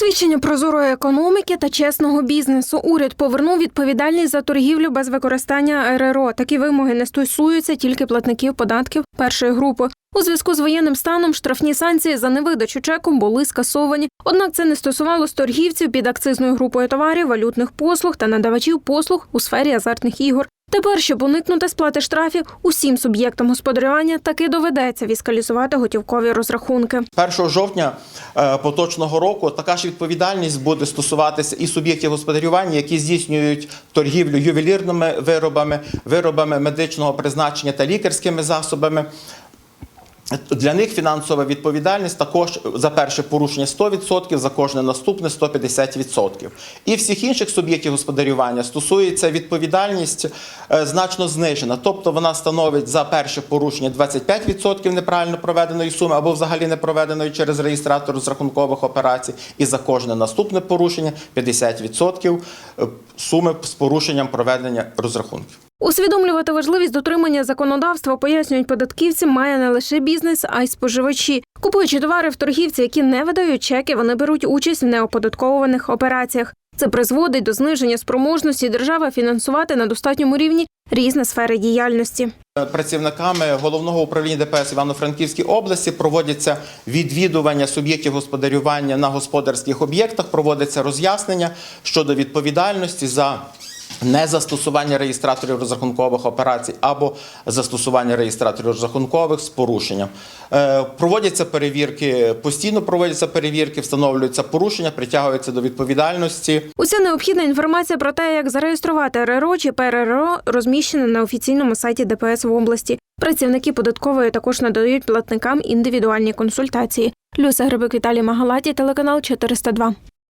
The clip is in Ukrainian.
Свідчення прозорої економіки та чесного бізнесу. Уряд повернув відповідальність за торгівлю без використання РРО. Такі вимоги не стосуються тільки платників податків першої групи. У зв'язку з воєнним станом штрафні санкції за невидачу чеку були скасовані. Однак це не стосувалось торгівців під акцизною групою товарів, валютних послуг та надавачів послуг у сфері азартних ігор. Тепер, щоб уникнути сплати штрафів, усім суб'єктам господарювання таки доведеться віскалізувати готівкові розрахунки. 1 жовтня е, поточного року така ж відповідальність буде стосуватися і суб'єктів господарювання, які здійснюють торгівлю ювелірними виробами, виробами медичного призначення та лікарськими засобами. Для них фінансова відповідальність також за перше порушення 100%, за кожне наступне 150%. І всіх інших суб'єктів господарювання стосується відповідальність е, значно знижена. Тобто вона становить за перше порушення 25% неправильно проведеної суми або взагалі не проведеної через реєстратор розрахункових операцій, і за кожне наступне порушення 50% е, суми з порушенням проведення розрахунків. Усвідомлювати важливість дотримання законодавства, пояснюють податківці, має не лише бізнес, а й споживачі. Купуючи товари в торгівці, які не видають чеки, вони беруть участь в неоподатковуваних операціях. Це призводить до зниження спроможності держави фінансувати на достатньому рівні різні сфери діяльності. Працівниками головного управління ДПС Івано-Франківській області проводяться відвідування суб'єктів господарювання на господарських об'єктах, проводиться роз'яснення щодо відповідальності за незастосування реєстраторів розрахункових операцій або застосування реєстраторів розрахункових з порушенням. Е, Проводяться перевірки, постійно проводяться перевірки, встановлюються порушення, притягуються до відповідальності. Уся необхідна інформація про те, як зареєструвати РРО чи ПРРО, розміщена на офіційному сайті ДПС в області. Працівники податкової також надають платникам індивідуальні консультації. Люся Грибик Віталій Магалаті, телеканал 402.